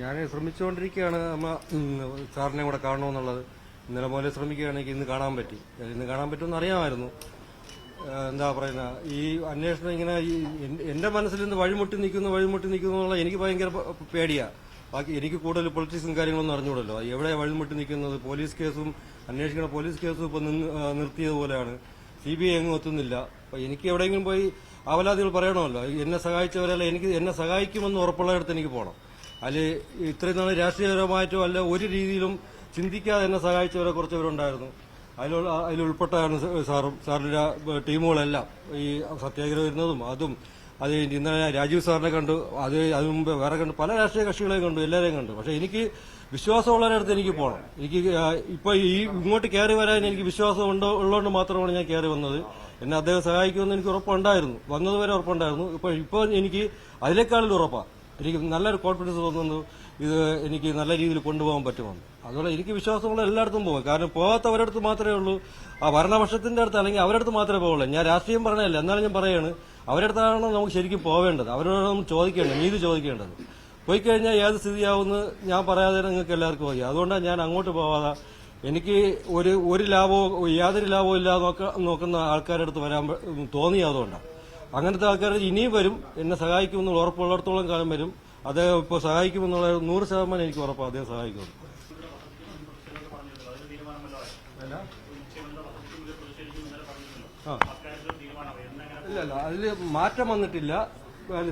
ഞാൻ ശ്രമിച്ചുകൊണ്ടിരിക്കുകയാണ്. അമ്മ സാറിനെ കൂടെ കാണണമെന്നുള്ളത്. ഇന്നലെ പോലെ ശ്രമിക്കുകയാണെങ്കിൽ ഇന്ന് കാണാൻ പറ്റി. ഇന്ന് കാണാൻ പറ്റുമെന്ന് അറിയാമായിരുന്നു. എന്താ പറയുന്ന ഈ അന്വേഷണം ഇങ്ങനെ ഈ മനസ്സിൽ നിന്ന് വഴിമുട്ടി നിൽക്കുന്നു വഴിമുട്ടി നിൽക്കുന്നു എന്നുള്ള എനിക്ക് ഭയങ്കര പേടിയാണ് പേടിയാ. ബാക്കി എനിക്ക് കൂടുതൽ പൊളിറ്റിക്സും കാര്യങ്ങളൊന്നും അറിഞ്ഞുകൂടല്ലോ. എവിടെ വഴിമുട്ടി നിൽക്കുന്നത്? പോലീസ് കേസും അന്വേഷിക്കുന്ന പോലീസ് കേസും ഇപ്പൊ നിന്ന് പോലെയാണ്. നിർത്തിയതുപോലെയാണ് സി ബി ഐ എങ്ങും എത്തുന്നില്ല. അപ്പൊ എനിക്ക് എവിടെയെങ്കിലും പോയി അവലാദികൾ പറയണമല്ലോ. എന്നെ സഹായിച്ചവരല്ല എനിക്ക് എന്നെ സഹായിക്കുമെന്ന് ഉറപ്പുള്ളിടത്ത് എനിക്ക് പോകണം അതിൽ ഇത്രയും നാൾ രാഷ്ട്രീയപരമായിട്ടോ അല്ല ഒരു രീതിയിലും ചിന്തിക്കാതെ എന്നെ സഹായിച്ചവരെ കുറച്ചവരുണ്ടായിരുന്നു. അതിലുള്ള അതിൽ ഉൾപ്പെട്ടാണ് സാറും സാറിന്റെ ടീമുകളെല്ലാം. ഈ സത്യാഗ്രഹം വരുന്നതും അതും. അത് ഇന്നലെ രാജീവ് സാറിനെ കണ്ടു. അത് അതിനു മുമ്പ് വേറെ കണ്ടു പല രാഷ്ട്രീയ കക്ഷികളെയും കണ്ടു എല്ലാവരെയും കണ്ടു. പക്ഷേ എനിക്ക് വിശ്വാസമുള്ളവരടുത്ത് എനിക്ക് പോകണം എനിക്ക് ഇപ്പോൾ ഈ ഇങ്ങോട്ട് കയറി വരാൻ എനിക്ക് വിശ്വാസം ഉണ്ടോ ഉള്ളതുകൊണ്ട് മാത്രമാണ് ഞാൻ കയറി വന്നത്. എന്നെ അദ്ദേഹം സഹായിക്കുമെന്ന് എനിക്ക് ഉറപ്പുണ്ടായിരുന്നു. വന്നതുവരെ ഉറപ്പുണ്ടായിരുന്നു. ഇപ്പോൾ ഇപ്പോൾ എനിക്ക് അതിനേക്കാളും ഉറപ്പാണ് എനിക്ക് നല്ലൊരു കോൺഫിഡൻസ് തോന്നുന്നു. ഇത് എനിക്ക് നല്ല രീതിയിൽ കൊണ്ടുപോകാൻ പറ്റുമെന്ന്. അതുപോലെ എനിക്ക് വിശ്വാസമുള്ള എല്ലായിടത്തും പോകും. കാരണം പോകാത്തവരടുത്ത് മാത്രമേ ഉള്ളൂ. ആ ഭരണപക്ഷത്തിന്റെ അടുത്ത് അല്ലെങ്കിൽ അവരടുത്ത് മാത്രമേ പോകുള്ളൂ ഞാൻ രാഷ്ട്രീയം പറഞ്ഞല്ല എന്നാലും ഞാൻ പറയാണ് അവരടുത്താണ് നമുക്ക് ശരിക്കും പോവേണ്ടത്. അവരോട് നമുക്ക് ചോദിക്കേണ്ടത് നീതി ചോദിക്കേണ്ടത്. പോയി കഴിഞ്ഞാൽ ഏത് സ്ഥിതിയാവുമെന്ന് ഞാൻ പറയാതെ നിങ്ങൾക്ക് എല്ലാവർക്കും അറിയാം. അതുകൊണ്ടാണ് ഞാൻ അങ്ങോട്ട് പോവാതെ എനിക്ക് ഒരു ഒരു ലാഭവും യാതൊരു ലാഭവും ഇല്ലാതെ നോക്ക- നോക്കുന്ന ആൾക്കാരുടെ അടുത്ത് വരാൻ പ- തോന്നിയത് അതുകൊണ്ടാണ്. അങ്ങനത്തെ ആൾക്കാർ ഇനിയും വരും എന്നെ സഹായിക്കുമെന്നുള്ള ഉറപ്പുള്ളിടത്തോളം കാലം വരും. അദ്ദേഹം ഇപ്പോൾ സഹായിക്കുമെന്നുള്ള നൂറ് ശതമാനം എനിക്ക് ഉറപ്പാണ് അദ്ദേഹം സഹായിക്കുന്നത് അല്ല? ഇല്ല ഇല്ല. അതിൽ മാറ്റം വന്നിട്ടില്ല.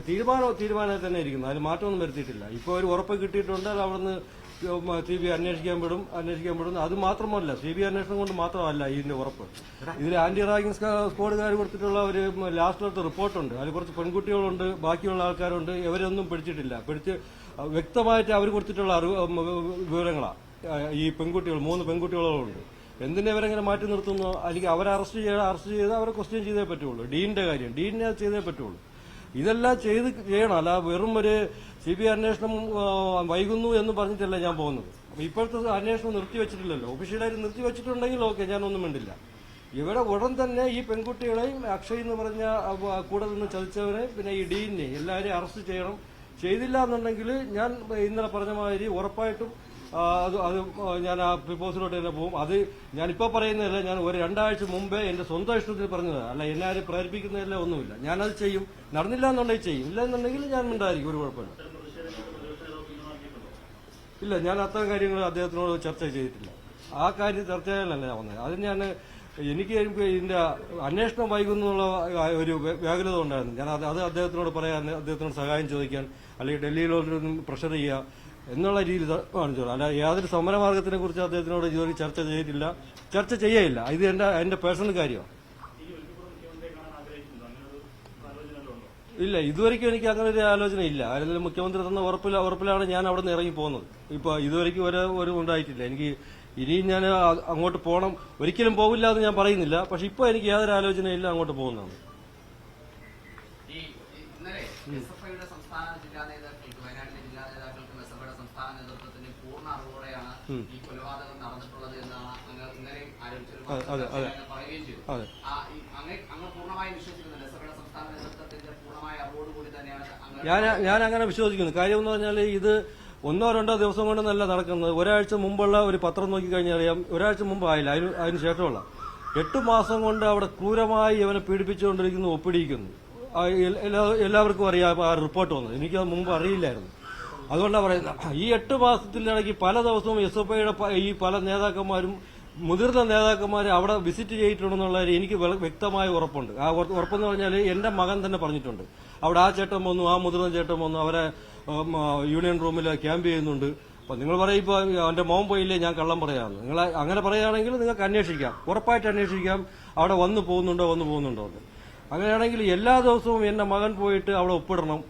തീരുമാനം തീരുമാനമായി തന്നെ ഇരിക്കുന്നു. അതിൽ മാറ്റമൊന്നും വരുത്തിയിട്ടില്ല. ഇപ്പോൾ ഒരു ഉറപ്പ് കിട്ടിയിട്ടുണ്ട് അത് അവിടുന്ന് സി ബി അന്വേഷിക്കാൻ പെടും അന്വേഷിക്കാൻ പെടും. അത് മാത്രമല്ല സി ബി അന്വേഷണം കൊണ്ട് മാത്രമല്ല ഇതിന്റെ ഉറപ്പ്. ഇതിൽ ആന്റി റാഗിങ് സ്ക്വാഡുകാർ കൊടുത്തിട്ടുള്ള ഒരു ലാസ്റ്റിലത്തെ റിപ്പോർട്ടുണ്ട് അതിൽ കുറച്ച് പെൺകുട്ടികളുണ്ട് ബാക്കിയുള്ള ആൾക്കാരുണ്ട്. ഇവരൊന്നും പിടിച്ചിട്ടില്ല. പിടിച്ച് വ്യക്തമായിട്ട് അവർ കൊടുത്തിട്ടുള്ള അറിവ് വിവരങ്ങളാണ് ഈ പെൺകുട്ടികൾ മൂന്ന് പെൺകുട്ടികളുണ്ട്. എന്തിനെ ഇവരെങ്ങനെ മാറ്റി നിർത്തുന്നു? അല്ലെങ്കിൽ അവരെ അറസ്റ്റ് ചെയ്ത് അറസ്റ്റ് ചെയ്ത് അവരെ ക്വസ്റ്റ്യൻ ചെയ്തേ പറ്റുള്ളൂ. ഡീനിന്റെ കാര്യം. ഡീനിനെ ചെയ്തേ പറ്റുള്ളൂ. ഇതെല്ലാം ചെയ്ത് ചെയ്യണം. അല്ല വെറും ഒരു സി ബി ഐ അന്വേഷണം വൈകുന്നു എന്ന് പറഞ്ഞിട്ടല്ല ഞാൻ പോകുന്നത്. അപ്പൊ ഇപ്പോഴത്തെ അന്വേഷണം നിർത്തിവെച്ചിട്ടില്ലല്ലോ ഒഫീഷ്യലായിട്ട് നിർത്തിവെച്ചിട്ടുണ്ടെങ്കിൽ ഓക്കെ ഞാനൊന്നും മിണ്ടില്ല. ഇവിടെ ഉടൻ തന്നെ ഈ പെൺകുട്ടികളെയും അക്ഷയ് എന്ന് പറഞ്ഞ കൂടെ നിന്ന് ചതിച്ചവരെ പിന്നെ ഈ ഡീനെ എല്ലാവരെയും അറസ്റ്റ് ചെയ്യണം. ചെയ്തില്ല എന്നുണ്ടെങ്കിൽ ഞാൻ ഇന്നലെ പറഞ്ഞ മാതിരി ഉറപ്പായിട്ടും അത് അത് ഞാൻ ആ പ്രപ്പോസലോട്ട് തന്നെ പോകും. അത് ഞാനിപ്പോ പറയുന്നതല്ല ഞാൻ ഒരു രണ്ടാഴ്ച മുമ്പേ എന്റെ സ്വന്തം ഇഷ്ടത്തിൽ പറഞ്ഞത്. അല്ല എന്നെ ആരും പ്രേരിപ്പിക്കുന്നതല്ല ഒന്നുമില്ല. ഞാനത് ചെയ്യും. നടന്നില്ല എന്നുണ്ടെങ്കിൽ ചെയ്യും. ഇല്ല എന്നുണ്ടെങ്കിൽ ഞാൻ ഉണ്ടായിരിക്കും ഒരു കുഴപ്പമില്ല. ഇല്ല ഞാൻ അത്തരം കാര്യങ്ങൾ അദ്ദേഹത്തിനോട് ചർച്ച ചെയ്തിട്ടില്ല. ആ കാര്യം ചർച്ച ചെയ്യാനല്ല ഞാൻ വന്നത്. അത് ഞാൻ എനിക്ക് ഇതിന്റെ അന്വേഷണം വൈകുന്നുള്ള ഒരു വ്യ- വ്യാകുലത ഉണ്ടായിരുന്നു. ഞാൻ അത് അത് അദ്ദേഹത്തിനോട് പറയാൻ അദ്ദേഹത്തിനോട് സഹായം ചോദിക്കാൻ അല്ലെങ്കിൽ ഡൽഹിയിലോട്ട് പ്രഷർ ചെയ്യുക എന്നുള്ള രീതിയിൽ കാണിച്ചു അല്ല യാതൊരു സമരമാർഗത്തിനെ കുറിച്ച് അദ്ദേഹത്തിനോട് ജോലി ചർച്ച ചെയ്തിട്ടില്ല. ചർച്ച ചെയ്യയില്ല. ഇത് എന്റെ എന്റെ പേഴ്സണൽ കാര്യമാണ്. ഇല്ല ഇതുവരെയ്ക്കും എനിക്ക് അങ്ങനെ ഒരു ആലോചന ഇല്ല. ആരെങ്കിലും മുഖ്യമന്ത്രി തന്ന ഉറപ്പില ഉറപ്പിലാണ് ഞാൻ അവിടെ നിന്ന് ഇറങ്ങി പോകുന്നത്. ഇപ്പൊ ഇതുവരെയ്ക്കും ഒരു ഒരു ഉണ്ടായിട്ടില്ല. എനിക്ക് ഇനിയും ഞാൻ അങ്ങോട്ട് പോകണം ഒരിക്കലും പോകില്ല എന്ന് ഞാൻ പറയുന്നില്ല. പക്ഷെ ഇപ്പൊ എനിക്ക് യാതൊരു ആലോചനയില്ല അങ്ങോട്ട് പോകുന്നതാണ്. സംസ്ഥാന നേതൃത്വത്തിന് പൂർണ അറിവോടെയാണ് ഈ കൊലപാതകം നടന്നിട്ടുള്ളത് എന്നാണ് അങ്ങ് ഇന്നലെയും ആരോപിച്ചൊരു അതെ, അതെ, അതെ. അങ്ങ് പറയുകയും ചെയ്തു. അതെ. ആ, ഈ അങ്ങ് അങ്ങ് പൂർണമായും വിശ്വസിക്കുന്നുണ്ട് എസ് എഫ് ഐയുടെ സംസ്ഥാന നേതൃത്വത്തിന്റെ പൂർണമായ അറിവോടുകൂടി തന്നെയാണ് ഞാൻ ഞാൻ അങ്ങനെ വിശ്വസിക്കുന്നു. കാര്യം എന്ന് പറഞ്ഞാൽ ഇത് ഒന്നോ രണ്ടോ ദിവസം കൊണ്ടൊന്നല്ല നടക്കുന്നത്. ഒരാഴ്ച മുമ്പുള്ള ഒരു പത്രം നോക്കി കഴിഞ്ഞാൽ അറിയാം. ഒരാഴ്ച മുമ്പ് ആയില്ല. അതിന് അതിന് ശേഷമുള്ള. എട്ട് മാസം കൊണ്ട് അവിടെ ക്രൂരമായി ഇവനെ പീഡിപ്പിച്ചുകൊണ്ടിരിക്കുന്നു ഒപ്പിടിയിക്കുന്നു എല്ലാവർക്കും അറിയാം ആ റിപ്പോർട്ട് വന്നത്. എനിക്കത് മുമ്പ് അറിയില്ലായിരുന്നു. അതുകൊണ്ടാണ് പറയുന്നത്. ഈ എട്ട് മാസത്തിനിടയ്ക്ക് പല ദിവസവും എസ് എഫ് ഐയുടെ ഈ പല നേതാക്കന്മാരും മുതിർന്ന നേതാക്കന്മാർ അവിടെ വിസിറ്റ് ചെയ്തിട്ടുണ്ടെന്നുള്ള എനിക്ക് വ്യക്തമായ ഉറപ്പുണ്ട്. ആ ഉറ- ഉറപ്പെന്ന് പറഞ്ഞാൽ എന്റെ മകൻ തന്നെ പറഞ്ഞിട്ടുണ്ട്. അവിടെ ആ ചേട്ടൻ വന്നു ആ മുതിർന്ന ചേട്ടൻ വന്നു അവരെ യൂണിയൻ റൂമിൽ ക്യാമ്പ് ചെയ്യുന്നുണ്ട്. അപ്പൊ നിങ്ങൾ പറയും ഇപ്പൊ അവന്റെ മോൻ പോയില്ലേ ഞാൻ കള്ളം പറയാമെന്ന് നിങ്ങൾ അങ്ങനെ പറയുകയാണെങ്കിൽ നിങ്ങൾക്ക് അന്വേഷിക്കാം. ഉറപ്പായിട്ട് അന്വേഷിക്കാം. അവിടെ വന്നു പോകുന്നുണ്ടോ വന്നു പോകുന്നുണ്ടോ എന്ന്. അങ്ങനെയാണെങ്കിൽ എല്ലാ ദിവസവും എന്റെ മകൻ പോയിട്ട് അവിടെ ഒപ്പിടണം.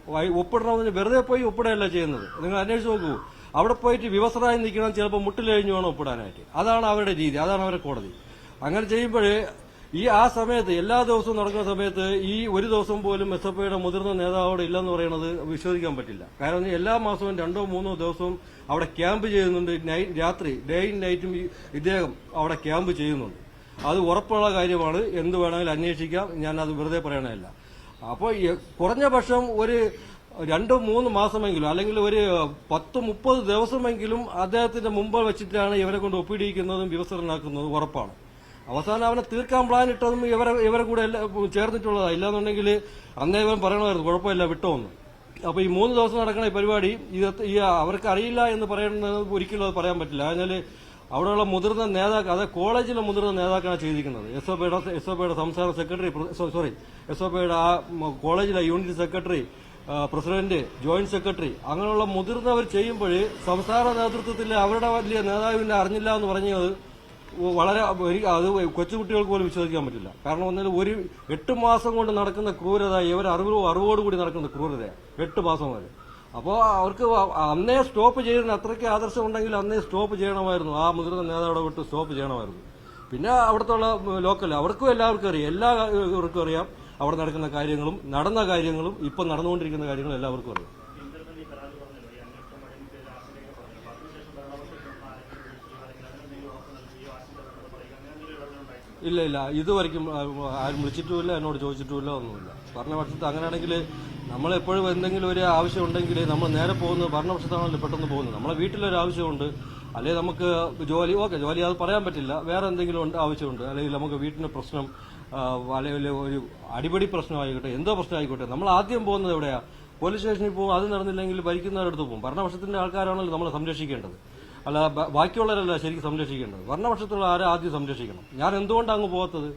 ഒപ്പിടണമെന്ന് ഒപ്പിടണം വെറുതെ പോയി ഒപ്പിടുകയല്ല ചെയ്യുന്നത്. നിങ്ങൾ അന്വേഷിച്ച് നോക്കൂ. അവിടെ പോയിട്ട് വിവസരായി നിൽക്കണം ചിലപ്പോൾ മുട്ടിലഴിഞ്ഞു വേണം ഒപ്പിടാനായിട്ട്. അതാണ് അവരുടെ രീതി അതാണ് അവരുടെ കോടതി. അങ്ങനെ ചെയ്യുമ്പോൾ ഈ ആ സമയത്ത് എല്ലാ ദിവസവും നടക്കുന്ന സമയത്ത് ഈ ഒരു ദിവസം പോലും എസ് എഫ് ഐയുടെ മുതിർന്ന നേതാവോടെ ഇല്ലെന്ന് പറയുന്നത് വിശ്വസിക്കാൻ പറ്റില്ല. കാരണം എല്ലാ മാസവും രണ്ടോ മൂന്നോ ദിവസവും അവിടെ ക്യാമ്പ് ചെയ്യുന്നുണ്ട്. രാത്രി ഡേയും നൈറ്റും ഇദ്ദേഹം അവിടെ ക്യാമ്പ് ചെയ്യുന്നുണ്ട്. അത് ഉറപ്പുള്ള കാര്യമാണ്. എന്ത് വേണമെങ്കിലും അന്വേഷിക്കാം. ഞാൻ അത് വെറുതെ പറയണമല്ല അപ്പോൾ കുറഞ്ഞ പക്ഷം ഒരു രണ്ടോ മൂന്ന് മാസമെങ്കിലും അല്ലെങ്കിൽ ഒരു പത്ത് മുപ്പത് ദിവസമെങ്കിലും അദ്ദേഹത്തിന്റെ മുമ്പ് വെച്ചിട്ടാണ് ഇവരെ കൊണ്ട് ഒപ്പിടിയിക്കുന്നതും വിവസരനാക്കുന്നതും ഉറപ്പാണ്. അവസാനം അവനെ തീർക്കാൻ പ്ലാൻ ഇട്ടതും ഇവരെ ഇവരെ കൂടെ ചേർന്നിട്ടുള്ളതാണ് ഇല്ലാന്നുണ്ടെങ്കിൽ അന്നേ ഇവൻ പറയണമായിരുന്നു കുഴപ്പമില്ല വിട്ടോന്ന് അപ്പൊ ഈ മൂന്ന് ദിവസം നടക്കുന്ന ഈ പരിപാടി ഇത് ഈ അവർക്ക് അറിയില്ല എന്ന് പറയുന്നത് ഒരിക്കലും അത് പറയാൻ പറ്റില്ല. അതിനാൽ അവിടെയുള്ള മുതിർന്ന നേതാക്കൾ അതായത് കോളേജിലെ മുതിർന്ന നേതാക്കളാണ് ചെയ്തിരിക്കുന്നത്. എസ് ഒ പിയുടെ എസ് ഒ പിയുടെ സംസ്ഥാന സെക്രട്ടറി സോറി എസ് ഒ പിയുടെ ആ കോളേജിലെ unit secretary president joint secretary അങ്ങനെയുള്ള മുതിർന്നവർ ചെയ്യുമ്പോൾ സംസ്ഥാന നേതൃത്വത്തിൽ അവരുടെ വലിയ നേതാവിനെ അറിഞ്ഞില്ല എന്ന് പറഞ്ഞത് വളരെ അത് കൊച്ചുകുട്ടികൾക്ക് പോലും വിശ്വസിക്കാൻ പറ്റില്ല. കാരണം എന്നാൽ ഒരു എട്ട് മാസം കൊണ്ട് നടക്കുന്ന ക്രൂരത ഇവർ അറിവ് അറിവോടുകൂടി നടക്കുന്ന ക്രൂരത എട്ട് മാസം വരെ. അപ്പോൾ അവർക്ക് അന്നേ സ്റ്റോപ്പ് ചെയ്യുന്ന അത്രയ്ക്ക് ആദർശം ഉണ്ടെങ്കിൽ അന്നേ സ്റ്റോപ്പ് ചെയ്യണമായിരുന്നു. ആ മുതിർന്ന നേതാവിടെ വിട്ട് സ്റ്റോപ്പ് ചെയ്യണമായിരുന്നു. പിന്നെ അവിടുത്തെ ലോക്കൽ അവർക്കും എല്ലാവർക്കും അറിയാം. എല്ലാവർക്കും അറിയാം. അവിടെ നടക്കുന്ന കാര്യങ്ങളും നടന്ന കാര്യങ്ങളും ഇപ്പം നടന്നുകൊണ്ടിരിക്കുന്ന കാര്യങ്ങളും എല്ലാവർക്കും അറിയാം. ഇല്ല ഇല്ല. ഇതുവരെയ്ക്കും ആ, ആരും വിളിച്ചിട്ടുമില്ല എന്നോട് ചോദിച്ചിട്ടുമില്ല ഒന്നുമില്ല. ഭരണപക്ഷത്ത് അങ്ങനെയാണെങ്കിൽ നമ്മളെപ്പോഴും എന്തെങ്കിലും ഒരു ആവശ്യം ഉണ്ടെങ്കിൽ നമ്മൾ നേരെ പോകുന്നത് ഭരണപക്ഷത്താണല്ലോ പെട്ടെന്ന് പോകുന്നത്. നമ്മളെ വീട്ടിലൊരു ആവശ്യമുണ്ട്. അല്ലെങ്കിൽ നമുക്ക് ജോലി ഓക്കെ ജോലി അത് പറയാൻ പറ്റില്ല. വേറെ എന്തെങ്കിലും ഉണ്ട് ആവശ്യമുണ്ട്. അല്ലെങ്കിൽ നമുക്ക് വീട്ടിന് പ്രശ്നം അല്ലെങ്കിൽ ഒരു അടിപൊളി പ്രശ്നമായിക്കോട്ടെ എന്തോ പ്രശ്നമായിക്കോട്ടെ. നമ്മൾ ആദ്യം പോകുന്നത് എവിടെയാണ് പോലീസ് സ്റ്റേഷനിൽ പോകും അത് നടന്നില്ലെങ്കിൽ ഭരിക്കുന്നവരടുത്ത് പോകും. ഭരണപക്ഷത്തിന്റെ ആൾക്കാരാണല്ലോ നമ്മളെ സംരക്ഷിക്കേണ്ടത്. അല്ല ബാക്കിയുള്ളവരല്ല ശരിക്കും സംരക്ഷിക്കേണ്ടത്. ഭരണപക്ഷത്തുള്ള ആരെ ആദ്യം സംരക്ഷിക്കണം. ഞാൻ എന്തുകൊണ്ടാണ് അങ്ങ് പോകാത്തത്?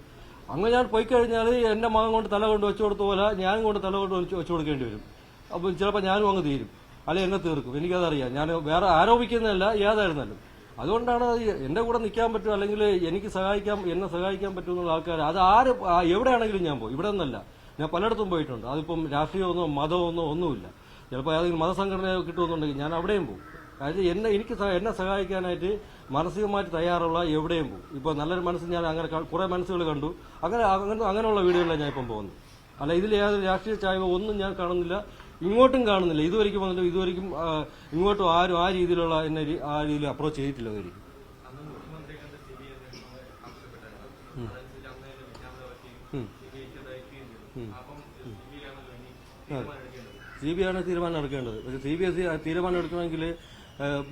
അങ്ങ് ഞാൻ പോയി കഴിഞ്ഞാൽ എന്റെ മകൻ കൊണ്ട് തല കൊണ്ട് വെച്ചു കൊടുത്ത പോലെ ഞാനും കൊണ്ട് തല കൊണ്ട് വെച്ചു കൊടുക്കേണ്ടി വരും. അപ്പോൾ ചിലപ്പോൾ ഞാനും അങ്ങ് തീരും. അല്ലെ എന്നെ തീർക്കും. എനിക്കതറിയാം. ഞാൻ വേറെ ആരോപിക്കുന്നതല്ല ഏതായിരുന്നാലും. അതുകൊണ്ടാണ് എന്റെ കൂടെ നിൽക്കാൻ പറ്റും അല്ലെങ്കിൽ എനിക്ക് സഹായിക്കാൻ എന്നെ സഹായിക്കാൻ പറ്റുന്ന ആൾക്കാർ അത് ആര് എവിടെയാണെങ്കിലും ഞാൻ പോകും ഇവിടെ നിന്നല്ല. ഞാൻ പലയിടത്തും പോയിട്ടുണ്ട്. അതിപ്പം രാഷ്ട്രീയമൊന്നോ മതമൊന്നോ ഒന്നുമില്ല. ചിലപ്പോൾ ഏതെങ്കിലും മതസംഘടന കിട്ടുമെന്നുണ്ടെങ്കിൽ ഞാൻ അവിടെയും പോകും അതായത് എന്നെ എനിക്ക് എന്നെ സഹായിക്കാനായിട്ട് മാനസികമായിട്ട് തയ്യാറുള്ള എവിടെയും പോകും. ഇപ്പോൾ നല്ലൊരു മനസ്സ് ഞാൻ അങ്ങനെ കുറേ മനസ്സുകൾ കണ്ടു. അങ്ങനെ അങ്ങനെ അങ്ങനെയുള്ള വീടുകളിലാണ് ഞാൻ ഇപ്പം പോകുന്നത്. അല്ല ഇതിൽ യാതൊരു രാഷ്ട്രീയ ചായ്വ ഒന്നും ഞാൻ കാണുന്നില്ല. ഇങ്ങോട്ടും കാണുന്നില്ല. ഇതുവരെയ്ക്കും വന്നിട്ട് ഇതുവരെയ്ക്കും ഇങ്ങോട്ടും ആരും ആ രീതിയിലുള്ള എന്നെ ആ രീതിയിൽ അപ്രോച്ച് ചെയ്തിട്ടില്ല ഇതുവരെയ്ക്കും സി ബി ആണ് തീരുമാനം എടുക്കേണ്ടത്. പക്ഷേ സി ബി എസ് ഇ തീരുമാനം എടുക്കണമെങ്കിൽ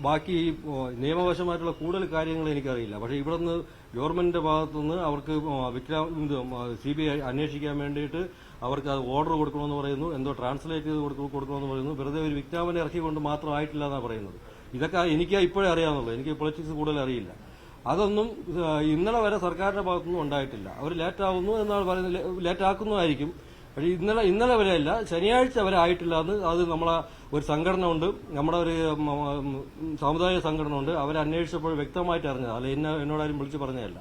ബാക്കി നിയമവശമായിട്ടുള്ള കൂടുതൽ കാര്യങ്ങൾ എനിക്കറിയില്ല. പക്ഷേ ഇവിടെ നിന്ന് ഗവൺമെന്റിന്റെ ഭാഗത്തുനിന്ന് അവർക്ക് വിക്രം സി ബി ഐ അന്വേഷിക്കാൻ വേണ്ടിയിട്ട് അവർക്ക് അത് ഓർഡർ കൊടുക്കണമെന്ന് പറയുന്നു. എന്തോ ട്രാൻസ്ലേറ്റ് ചെയ്ത് കൊടുക്ക- കൊടുക്കണമെന്ന് പറയുന്നു. വെറുതെ ഒരു വിജ്ഞാപനം ഇറക്കിക്കൊണ്ട് മാത്രമായിട്ടില്ല എന്നാണ് പറയുന്നത്. ഇതൊക്കെ എനിക്ക് ഇപ്പോഴേ അറിയാവുന്നുള്ളൂ. എനിക്ക് പൊളിറ്റിക്സ് കൂടുതൽ അറിയില്ല. അതൊന്നും ഇന്നലെ വരെ സർക്കാരിന്റെ ഭാഗത്തുനിന്നും ഉണ്ടായിട്ടില്ല. അവർ ലേറ്റ് ആവുന്നു എന്നാണ് പറയുന്നത്. ലേറ്റ് ആക്കുന്നതായിരിക്കും പക്ഷേ ഇന്നലെ ഇന്നലെ വരെ അല്ല ശനിയാഴ്ച വരെ ആയിട്ടില്ല. എന്ന് അത് നമ്മളെ ഒരു സംഘടന ഉണ്ട് നമ്മുടെ ഒരു സാമുദായിക സംഘടന ഉണ്ട് അവരെ അന്വേഷിച്ചപ്പോൾ വ്യക്തമായിട്ട് അറിഞ്ഞത്. അല്ല എന്നെ എന്നോടാരും വിളിച്ച് പറഞ്ഞതല്ല.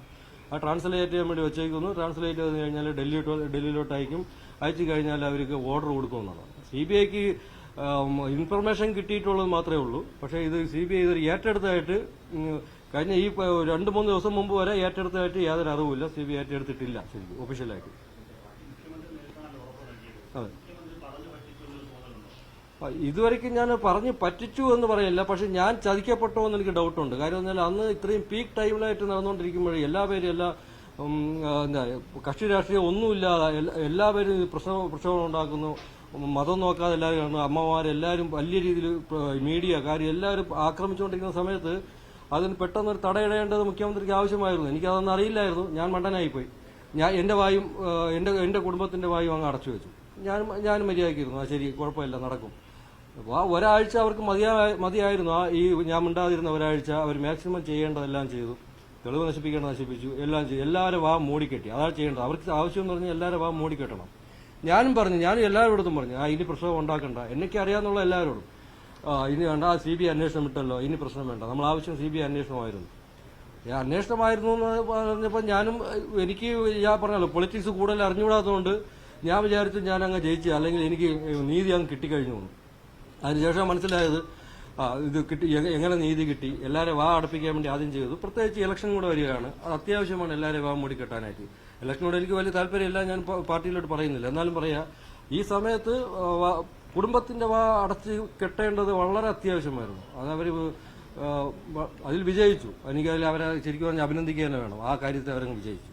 ആ ട്രാൻസ്ലേറ്റ് ചെയ്യാൻ വേണ്ടി വെച്ചേക്കുന്നു. ട്രാൻസ്ലേറ്റ് ചെയ്ത് കഴിഞ്ഞാൽ ഡൽഹി ഡൽഹിയിലോട്ട് അയക്കും. അയച്ചു കഴിഞ്ഞാൽ അവർക്ക് ഓർഡർ കൊടുക്കുമെന്നാണ്. സി ബി ഐക്ക് ഇൻഫർമേഷൻ കിട്ടിയിട്ടുള്ളത് മാത്രമേ ഉള്ളൂ. പക്ഷേ ഇത് സി ബി ഐ ഇതൊരു ഏറ്റെടുത്തായിട്ട് കഴിഞ്ഞ ഈ രണ്ട് മൂന്ന് ദിവസം മുമ്പ് വരെ ഏറ്റെടുത്തായിട്ട് യാതൊരു അറിവുമില്ല. സി ബി ഐ ഏറ്റെടുത്തിട്ടില്ല ഒഫീഷ്യലായിട്ട്. ഇതുവരെയ്ക്കും ഞാൻ പറഞ്ഞു പറ്റിച്ചു എന്ന് പറയില്ല പക്ഷെ ഞാൻ ചതിക്കപ്പെട്ടോ എന്ന് എനിക്ക് ഡൗട്ടുണ്ട് കാര്യം എന്നാൽ അന്ന് ഇത്രയും പീക്ക് ടൈമിലായിട്ട് നടന്നുകൊണ്ടിരിക്കുമ്പോഴേ എല്ലാ പേരും എല്ലാ കക്ഷി രാഷ്ട്രീയം ഒന്നുമില്ലാതെ എല്ലാ- എല്ലാവരും പ്രശ്ന പ്രക്ഷോഭം ഉണ്ടാക്കുന്നു. മതം നോക്കാതെ എല്ലാവരും അമ്മമാരെല്ലാവരും വലിയ രീതിയിൽ മീഡിയ കാര്യം എല്ലാവരും ആക്രമിച്ചുകൊണ്ടിരിക്കുന്ന സമയത്ത് അതിന് പെട്ടെന്ന് ഒരു തടയിടേണ്ടത് മുഖ്യമന്ത്രിക്ക് ആവശ്യമായിരുന്നു. എനിക്കതൊന്നും അറിയില്ലായിരുന്നു. ഞാൻ മണ്ടനായിപ്പോയി. ഞാൻ എന്റെ വായും എന്റെ എന്റെ കുടുംബത്തിന്റെ വായും അങ്ങ് അടച്ചു വെച്ചു ഞാൻ ഞാനും മര്യാദയ്ക്കിരുന്നു. ആ ശരി കുഴപ്പമില്ല നടക്കും. അപ്പോൾ ആ ഒരാഴ്ച അവർക്ക് മതിയായ മതിയായിരുന്നു. ആ ഈ ഞാൻ മിണ്ടാതിരുന്ന ഒരാഴ്ച അവർ മാക്സിമം ചെയ്യേണ്ടതെല്ലാം ചെയ്തു. തെളിവ് നശിപ്പിക്കേണ്ടത് നശിപ്പിച്ചു. എല്ലാം ചെയ്തു. എല്ലാവരും വാ മൂടിക്കെട്ടി. അതാണ് ചെയ്യേണ്ടത്. അവർക്ക് ആവശ്യം എന്ന് പറഞ്ഞാൽ എല്ലാവരും വാ മൂടിക്കെട്ടണം. ഞാനും പറഞ്ഞു ഞാനും എല്ലാവരോടും പറഞ്ഞു ആ ഇനി പ്രശ്നം ഉണ്ടാക്കണ്ട. എനിക്ക് അറിയാമെന്നുള്ള എല്ലാവരോടും. ഇനി വേണ്ട ആ സി ബി അന്വേഷണം വിട്ടല്ലോ. ഇനി പ്രശ്നം വേണ്ട. നമ്മൾ ആവശ്യം സി ബി അന്വേഷണമായിരുന്നു. അന്വേഷണമായിരുന്നു എന്ന് പറഞ്ഞപ്പോൾ ഞാനും എനിക്ക് ഞാൻ പറഞ്ഞല്ലോ പൊളിറ്റിക്സ് കൂടുതൽ അറിഞ്ഞുകൂടാത്തതുകൊണ്ട് ഞാൻ വിചാരിച്ചു ഞാൻ അങ്ങ് ജയിച്ചു അല്ലെങ്കിൽ എനിക്ക് നീതി അങ്ങ് കിട്ടിക്കഴിഞ്ഞു. അതിനുശേഷം മനസ്സിലായത് ഇത് കിട്ടി എങ്ങനെ നീതി കിട്ടി എല്ലാവരെയും വാ അടപ്പിക്കാൻ വേണ്ടി ആദ്യം ചെയ്തു. പ്രത്യേകിച്ച് ഇലക്ഷൻ കൂടെ വരികയാണ്. അത് അത്യാവശ്യമാണ് എല്ലാവരെയും വാ മൂടി കെട്ടാനായിട്ട്. ഇലക്ഷനോട് എനിക്ക് വലിയ താല്പര്യമില്ല ഞാൻ പാർട്ടിയിലോട്ട് പറയുന്നില്ല. എന്നാലും പറയാ ഈ സമയത്ത് കുടുംബത്തിന്റെ വാ അടച്ച് കെട്ടേണ്ടത് വളരെ അത്യാവശ്യമായിരുന്നു. അത് അവർ അതിൽ വിജയിച്ചു. എനിക്ക് അതിൽ അവരെ ശരിക്കും പറഞ്ഞാൽ അഭിനന്ദിക്കുക തന്നെ വേണം. ആ കാര്യത്തിൽ അവരങ്ങ് വിജയിച്ചു.